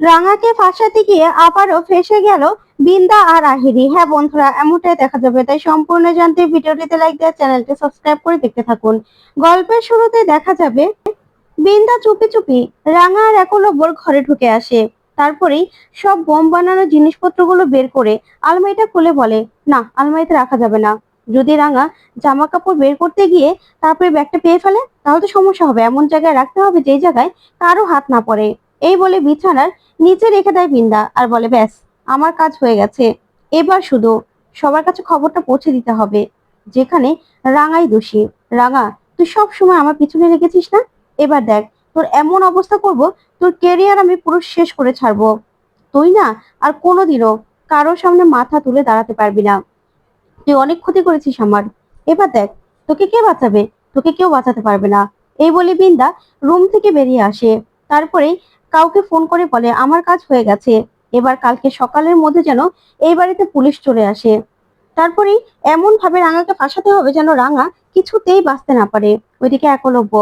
রাঙাকে ফাঁসাতে গিয়ে আবারও ফেসে গেল বিন্দা আর আহিরি। হ্যাঁ বন্ধুরা, এমনটাই দেখা যাবে। তাই সম্পূর্ণ জানতে ভিডিওটিতে লাইক দেওয়া, চ্যানেলটি সাবস্ক্রাইব করে দেখতে থাকুন। গল্পের শুরুতে দেখা যাবে, বিন্দা চুপি চুপি রাঙা আর একলব্বর ঘরে ঢুকে আসে। তারপরেই সব বোম বানানোর জিনিসপত্রগুলো বের করে আলমারিটা খুলে বলে, না, আলমারিতে রাখা যাবে না। যদি রাঙা জামা কাপড় বের করতে গিয়ে তারপরে ব্যাগটা পেয়ে ফেলে, তাহলে তো সমস্যা হবে। এমন জায়গায় রাখতে হবে যেই জায়গায় কারও হাত না পড়ে। এই বলে বিছানার নিচে রেখে দেয় বিন্দা আর বলে, ব্যাস, আমার কাজ হয়ে গেছে। এবার শুধু সবার কাছে খবরটা পৌঁছে দিতে হবে, যেখানে রাঙাই দোষী। রাঙা, তুই সব সময় আমার পিছনে রেখেছিস না? এবার দেখ, তোর এমন অবস্থা করব, তোর কেরিয়ার আমি পুরো শেষ করে ছাড়বো। তুই না আর কোনোদিনও কারোর সামনে মাথা তুলে দাঁড়াতে পারবি না। তুই অনেক ক্ষতি করেছিস আমার। এবার দেখ, তোকে কে বাঁচাবে? তোকে কেউ বাঁচাতে পারবে না। এই বলে বিন্দা রুম থেকে বেরিয়ে আসে। তারপরে কাউকে ফোন করে বলে, আমার কাজ হয়ে গেছে। এবার কালকে সকালের মধ্যে যেন এই বাড়িতে পুলিশ চলে আসে। তারপরে এমন ভাবে রাঙাকে ফাঁসাতে হবে যেন রাঙা কিছুতেই বাঁচতে না পারে। ওইদিকে একলব্য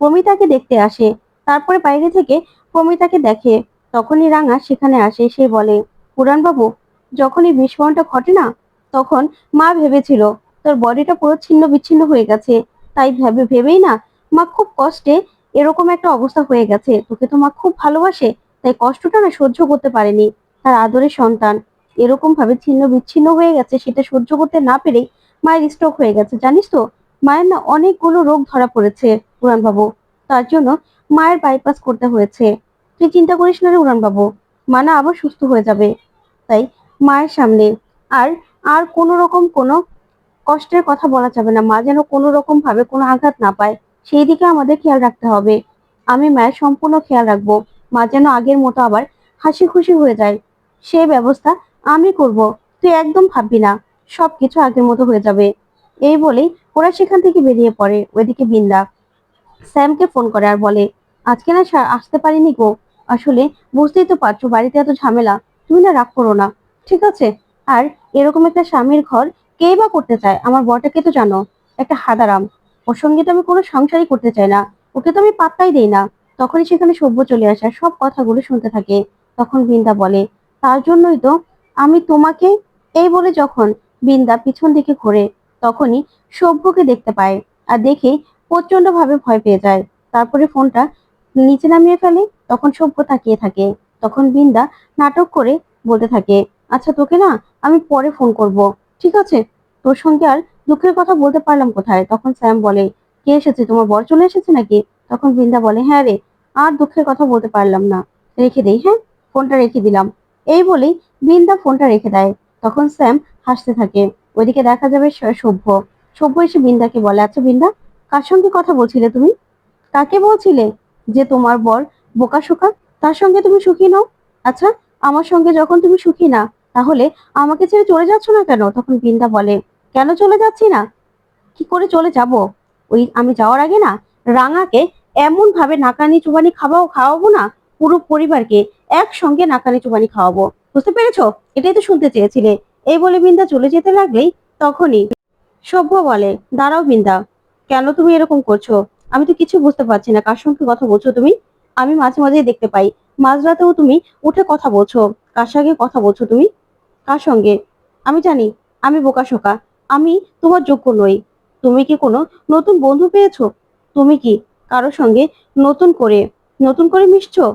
প্রমিতাকে দেখতে আসে। তারপরে বাইরে থেকে প্রমিতাকে দেখে। তখনই রাঙা সেখানে আসে, সে বলে পুরাণ বাবু যখন এই বিস্ফোরণটা ঘটে না, তখন মা ভেবেছিল তোর বডিটা পুরো ছিন্ন বিচ্ছিন্ন হয়ে গেছে। তাই ভেবে ভেবেই না, মা খুব কষ্টে এরকম একটা অবস্থা হয়ে গেছে। তোকে তো মা খুব ভালোবাসে, তাই কষ্টটা না সহ্য করতে পারেনি। তার আদরের সন্তান। এরকম ভাবে ছিন্ন বিচ্ছিন্ন হয়ে গেছে, সেটা সহ্য করতে না পেরেই মায়ের স্ট্রোক হয়ে গেছে। জানিস তো, মায়ের না অনেকগুলো রোগ ধরা পড়েছে উড়ান বাবু তার জন্য মায়ের বাইপাস করতে হয়েছে। তুই চিন্তা করিস না রে উড়ান বাবু মা না আবার সুস্থ হয়ে যাবে। তাই মায়ের সামনে আর আর কোনো রকম কোনো কষ্টের কথা বলা যাবে না। মা যেন কোনো রকম ভাবে কোনো আঘাত না পায়। সেই দিকে আমাদের খেয়াল রাখতে হবে। আমি মায়ের সম্পূর্ণ খেয়াল রাখব। মা যেন আগের মতো আবার হাসি খুশি হয়ে যায়। সেই ব্যবস্থা আমি করব। তুই একদম ভাববি না। সবকিছু আগের মতো হয়ে যাবে। এই বলেই ওরা সেখান থেকে বেরিয়ে পড়ে। ওইদিকে বিন্দা স্যামকে ফোন করে আর বলে, আজকে না সা- আসতে পারিনি গো। আসলে বুঝতেই তো পারছ বাড়িতে এত ঝামেলা। তুমি না রাগ করো না। ঠিক আছে? আর এরকম একটা স্বামীর ঘর কেই বা করতে চায়? আমার বরটাকে তো জানো। একটা হাদারাম। ওর সঙ্গে তো আমি কোনো সংসারই করতে চাই না। ওকে তো আমি পাত্তাই দেই না। তখনই সেখানে সভ্য চলে আসে, সব কথাগুলো শুনতে থাকে। তখন বৃন্দা বলে, তার জন্যই তো আমি তোমাকে এই বলে যখন বৃন্দা পিছন দিকে ঘোরে, তখনই সভ্যকে দেখতে পায় আর দেখে প্রচণ্ড ভাবে ভয় পেয়ে যায়। তারপরে ফোনটা নিচে নামিয়ে ফেলে, তখন সভ্য তাকিয়ে থাকে। তখন বৃন্দা নাটক করে বলতে থাকে আচ্ছা তোকে না আমি পরে ফোন করব। ঠিক আছে? তোর সঙ্গে আর দুঃখের কথা বলতে পারলাম কোথায়? তখন স্যাম বলে, কে এসেছে? তোমার বর চলে এসেছে নাকি? তখন বৃন্দা বলে হ্যাঁ রে, আর দুঃখের কথা বলতে পারলাম না। রেখে দেই হ্যাঁ? ফোনটা রেখে দিলাম। এই বলেই বৃন্দা ফোনটা রেখে দেয়। তখন স্যাম হাসতে থাকে। ওইদিকে দেখা যাবে সভ্য। সভ্য এসে বৃন্দাকে বলে আচ্ছা বৃন্দা, কার সঙ্গে কথা বলছিলে তুমি? কাকে বলছিলে যে তোমার বর বোকা শোকা? তার সঙ্গে তুমি সুখী নও? আচ্ছা আমার সঙ্গে যখন তুমি সুখী না, তাহলে আমাকে ছেড়ে চলে যাচ্ছ না কেন? তখন বৃন্দা বলে কেন চলে যাচ্ছি না? কি করে চলে যাব? ওই আমি যাওয়ার আগে না, রাঙাকে এমন ভাবে নাকানি চুবানি খাওয়াও, খাওয়াবো না, পুরো পরিবারকে একসঙ্গে নাকানি চুবানি খাওয়াবো। বুঝতে পেরেছ? এটাই তো শুনতে চেয়েছিলে। এই বলে বৃন্দা চলে যেতে লাগলেই তখনই সভ্য বলে, দাঁড়াও বৃন্দা কেন তুমি এরকম করছ? আমি তো কিছু বুঝতে পারছি না। কার সঙ্গে কথা বলছো তুমি? আমি মাঝে মাঝে দেখতে পাই। মাঝরাতেও তুমি উঠে কথা বলছো। কার সঙ্গে কথা বলছো তুমি? কার সঙ্গে? আমি জানি, আমি বোকা শোকা। আমি তোমার যোগ্য নই। তুমি কি কোনো নতুন বন্ধু পেয়েছ? তুমি কি কারোর সঙ্গে নতুন করে নতুন করে মিশছো?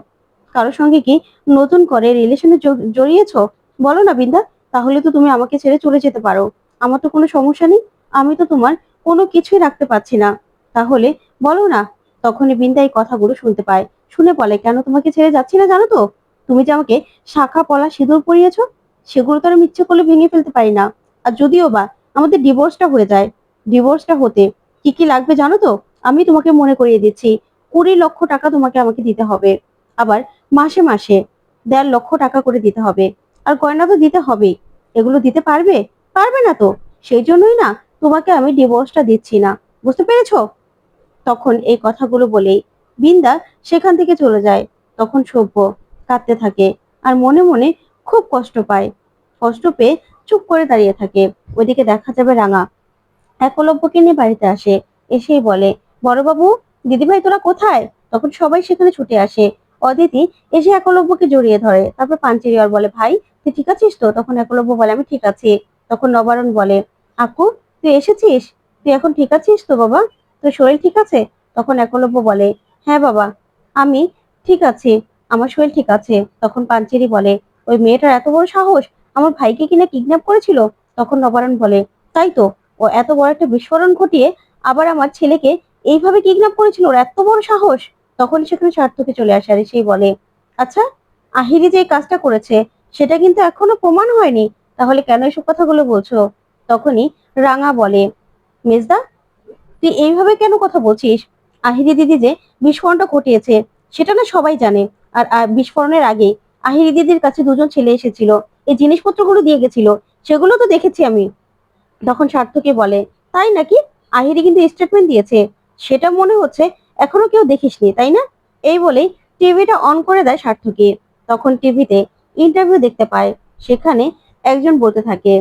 কারোর সঙ্গে কি নতুন করে রিলেশনে জড়িয়েছো? বলো না বিন্দা, তাহলে তো তুমি আমাকে ছেড়ে চলে যেতে পারো। আমার তো কোনো সমস্যা নেই, আমি তো তোমার কোনো কিছুই রাখতে পারছি না। তাহলে বলো না, তখনই বিন্দা এই কথাগুলো শুনতে পায়। শুনে বলে, কেন তোমাকে ছেড়ে যাচ্ছি না জানো তো? তুমি যে আমাকে শাখা, পলা, সিঁদুর পরিয়েছো, সেগুলো তো আমি ইচ্ছে করলে ভেঙে ফেলতে পারি না। আর যদিও বা আমাদের ডিভোর্সটা হয়ে যায়। ডিভোর্সটা হতে কি কি লাগবে জানো তো? আমি তোমাকে মনে করিয়ে দিচ্ছি, কুড়ি লক্ষ টাকা তোমাকে আমাকে দিতে হবে। আবার মাসে মাসে দেড় লক্ষ টাকা করে দিতে হবে। আর গয়না তো দিতে হবেই এগুলো দিতে পারবে? পারবে না তো। সেই জন্যই না তোমাকে আমি ডিভোর্সটা দিচ্ছি না। বুঝতে পেরেছ? তখন এই কথাগুলো বলেই বিন্দা সেখান থেকে চলে যায়। তখন সভ্য কাঁদতে থাকে আর মনে মনে খুব কষ্ট পায়। কষ্ট পেয়ে চুপ করে দাঁড়িয়ে থাকে। ওইদিকে দেখা যাবে রাঙা। একলব্যকে নিয়ে বাড়িতে আসে। এসেই বলে, বড়বাবু, দিদিভাই তোরা কোথায়? তখন সবাই সেখানে ছুটে আসে। অদিতি এসে একলব্যকে জড়িয়ে ধরে। তারপর পাঞ্চেরি আর বলে, ভাই, তুই ঠিক আছিস তো? তখন একলব্য বলে, আমি ঠিক আছি। তখন নবারণ বলে, আকু, তুই এসেছিস? তুই এখন ঠিক আছিস তো বাবা? তোর শরীর ঠিক আছে? তখন একলব্য বলে হ্যাঁ বাবা, আমি ঠিক আছি। আমার শরীর ঠিক আছে। তখন পাঞ্চেরি বলে, ওই মেয়েটার এত বড় সাহস? আমার ভাইকে কিনা কিডন্যাপ করেছিল? তখন নবারণ বলে, তাই তো, ও এত বড় একটা বিস্ফোরণ ঘটিয়ে আবার আমার ছেলেকে এইভাবে কিডন্যাপ করেছিল? ওর এত বড় সাহস! তখন সেখানে সার্থকে চলে আসে আর সেই বলে আচ্ছা আহিরি যে কাজটা করেছে, সেটা কিন্তু এখনও প্রমাণ হয়নি। তাহলে কেন এসব কথাগুলো বলছো? তখনই রাঙা বলে, মেজদা, তুই এইভাবে কেন কথা বলছিস? আহিরি দিদি যে বিস্ফোরণটা ঘটিয়েছে, সেটা না সবাই জানে। আর বিস্ফোরণের আগে আহিরি দিদির কাছে দুজন ছেলে এসেছিল। এই জিনিসপত্রগুলো দিয়ে গেছিল, সেগুলো তো দেখেছি আমি। তখন সার্থকে বলে, তাই নাকি? আহিরি কিন্তু স্টেটমেন্ট দিয়েছে। সেটা মনে হচ্ছে এখনও কেউ দেখিসনি, তাই না? এই বলেই টিভিটা অন করে দেয় সার্থকে। তখন টিভিতে ইন্টারভিউ দেখতে পায়। সেখানে একজন বলতে থাকে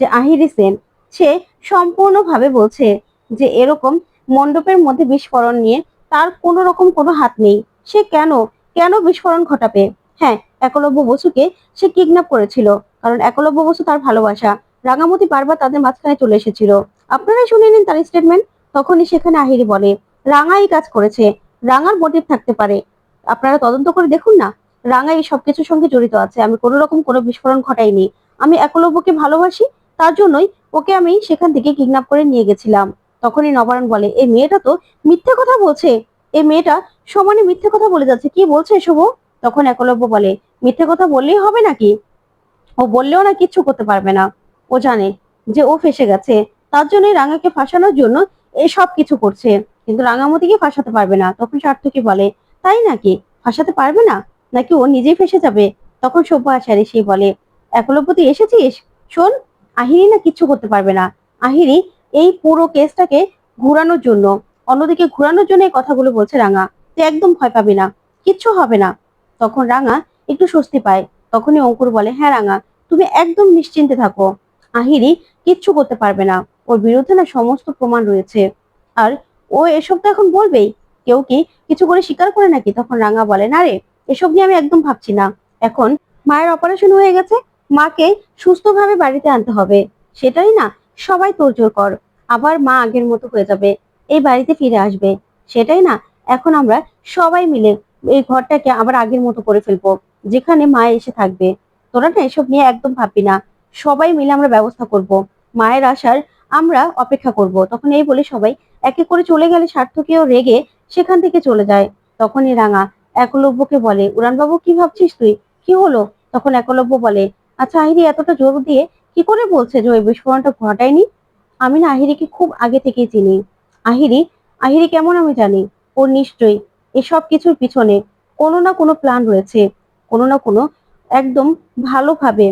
যে, আহিরি সেন, সে সম্পূর্ণভাবে বলছে যে, এরকম মণ্ডপের মধ্যে বিস্ফোরণ নিয়ে তার কোনো রকম কোনো হাত নেই। সে কেন কেন বিস্ফোরণ ঘটাবে? হ্যাঁ একলব্য বসুকে সে কিডন্যাপ করেছিল, কারণ একলব্য বসু তার ভালোবাসা। রাঙামতি বারবার তাদের মাঝখানে চলে এসেছিল। আপনারাই শুনে নিন তার স্টেটমেন্ট তখনই সেখানে আহিরি বলে রাঙাই কাজ করেছে। রাঙার মোটিভ থাকতে পারে। আপনারা তদন্ত করে দেখুন না, রাঙা এই সবকিছুর সঙ্গে জড়িত আছে। আমি কোনো রকম কোনো বিস্ফোরণ ঘটাইনি। আমি একলব্যকে ভালোবাসি, তার জন্যই ওকে আমি সেখান থেকে কিডন্যাপ করে নিয়ে গেছিলাম। তখনই নবারণ বলে এই মেয়েটা তো মিথ্যে কথা বলছে। এই মেয়েটা সমানে মিথ্যে কথা বলে যাচ্ছে। কি বলছে এসব তখন একলব্য বলে মিথ্যে কথা বললেই হবে নাকি? ও বললেও না কিচ্ছু করতে পারবে না। ও জানে যে ও ফেসে গেছে। তার জন্যই রাঙাকে ফাঁসানোর জন্য এই সব কিছু করছে। কিন্তু রাঙামতিকে ফাঁসাতে পারবে না। তখন সার্থকী বলে, তাই নাকি? ফাঁসাতে পারবে না? নাকি ও নিজেই ফেসে যাবে? তখন সভ্য আচারে সেই বলে একলব্য তুই এসেছিস? শোন, আহিরি না কিচ্ছু করতে পারবে না। আহিরি এই পুরো কেসটাকে ঘুরানোর জন্য, অন্যদিকে ঘুরানোর জন্য এই কথাগুলো বলছে রাঙা। তুই একদম ভয় পাবি না। কিচ্ছু হবে না। তখন রাঙা একটু স্বস্তি পায়। তখনই অঙ্কুর বলে হ্যাঁ রাঙা, তুমি একদম নিশ্চিন্তে থাকো। আহিরি কিচ্ছু করতে পারবে না। ওর বিরুদ্ধে না সমস্ত প্রমাণ রয়েছে। আর ও এসব তো এখন বলবেই। কেউ কি কিছু করে স্বীকার করে নাকি? তখন রাঙা বলে, না রে, এসব নিয়ে আমি একদম ভাবছি না। এখন মায়ের অপারেশন হয়ে গেছে। মাকে সুস্থভাবে বাড়িতে আনতে হবে। সেটাই না, সবাই তোড়জোড় কর। আবার মা আগের মতো হয়ে যাবে। এই বাড়িতে ফিরে আসবে। সেটাই না, এখন আমরা সবাই মিলে এই ঘরটাকে আবার আগের মতো করে ফেলব। যেখানে মা এসে থাকবে, তোরা না এসব নিয়ে একদম ভাববি না। সবাই মিলে আমরা ব্যবস্থা করব। মায়ের আসার আমরা অপেক্ষা করব। তখন এই বলে সবাই একে করে চলে গেলে সার্থকেও রেগে সেখান থেকে চলে যায়। তখনই রাঙা একলব্যকে বলে, উড়ানবাবু, কি ভাবছিস তুই? কি হলো? তখন একলব্য বলে আচ্ছা আহিরি, এতটা জোর দিয়ে কি করে বলছে যে ওই বিস্ফোরণটা ঘটায়নি? আমি না আহিরিকে খুব আগে থেকেই চিনি। আহিরি আহিরি কেমন আমি জানি? ওর নিশ্চয়ই এসব কিছুর পিছনে কোনো না কোনো প্ল্যান রয়েছে। কোনো না কোনো একদম ভালোভাবে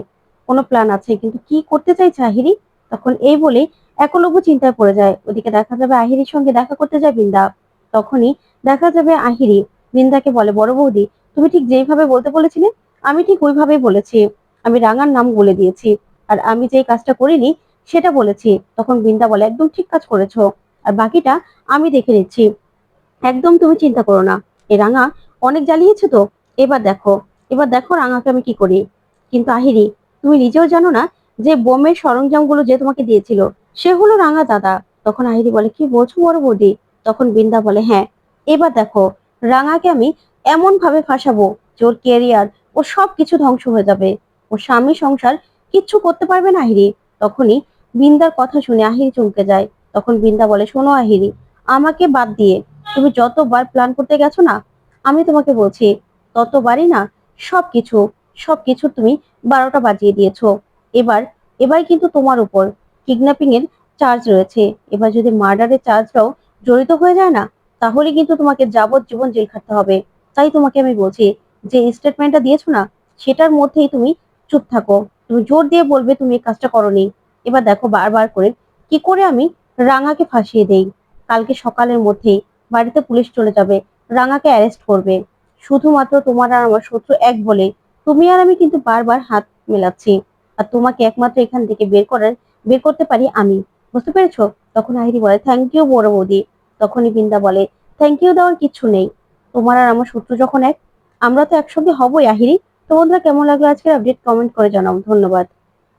কোনো প্ল্যান আছে। কিন্তু কি করতে চাইছে আহিরি? তখন এই বলে একলব্য চিন্তায় পড়ে যায়। ওদিকে দেখা যাবে আহিরির সঙ্গে দেখা করতে যায় বৃন্দা। তখনই দেখা যাবে আহিরি বৃন্দাকে বলে, বড় বৌদি, তুমি ঠিক যেইভাবে বলতে বলেছিলে, আমি ঠিক ওইভাবেই বলেছি। আমি রাঙার নাম বলে দিয়েছি। আর আমি যেই কাজটা করিনি, সেটা বলেছি। তখন বৃন্দা বলে, একদম ঠিক কাজ করেছ। আর বাকিটা আমি দেখে নিচ্ছি। একদম তুমি চিন্তা করো না। এ রাঙা অনেক জ্বালিয়েছে তো। এবার দেখো। এবার দেখো রাঙাকে আমি কি করি? কিন্তু আহিরি, তুমি নিজেও জানো না যে বোমের সরঞ্জামগুলো যে তোমাকে দিয়েছিল, সে হলো রাঙা দাদা। তখন আহিরি বলে, কি বলছো বড় বৌদি? তখন বৃন্দা বলে হ্যাঁ এবার দেখো, রাঙাকে আমি এমন ভাবে ফাঁসাবো যে ওর কেরিয়ার ও সব কিছু ধ্বংস হয়ে যাবে। ও স্বামী সংসার কিচ্ছু করতে পারবে না আহিরি। তখনই বৃন্দার কথা শুনে আহিরি চমকে যায়। তখন বৃন্দা বলে, শোনো আহিরি, আমাকে বাদ দিয়ে তুমি যতবার প্ল্যান করতে গেছো না, আমি তোমাকে বলছি, ততবারই না সবকিছু সবকিছু তুমি বারোটা বাজিয়ে দিয়েছ। এবার এবার কিন্তু তোমার উপর কিডন্যাপিং এর চার্জ রয়েছে। এবার যদি মার্ডারের চার্জটাও জড়িত হয়ে যায় না, তাহলে কিন্তু তোমাকে যাবজ্জীবন জেল খাটতে হবে। তাই তোমাকে আমি বলছি, যে স্টেটমেন্টটা দিয়েছ না, সেটার মধ্যেই তুমি চুপ থাকো। তুমি জোর দিয়ে বলবে তুমি এই কাজটা করনি। এবার দেখো বারবার করে কি করে আমি রাঙাকে ফাঁসিয়ে দেই? কালকে সকালের মধ্যেই বাড়িতে পুলিশ চলে যাবে, রাঙাকে অ্যারেস্ট করবে। শুধুমাত্র তোমার আর আমার শত্রু এক বলে তুমি আর আমি কিন্তু বারবার হাত মেলাচ্ছি। আর তোমাকে একমাত্র এখান থেকে বের করার, বের করতে পারি আমি। বুঝতে পেরেছ? তখন আহিরি বলে থ্যাংক ইউ বড় বৌদি। তখনই বৃন্দা বলে থ্যাংক ইউ দেওয়ার কিছু নেই। তোমার আর আমার শত্রু যখন এক, আমরা তো একসঙ্গে হবই, আহিরি। তো বন্ধুরা, কেমন লাগল আজকের আপডেট কমেন্ট করে জানাও। ধন্যবাদ।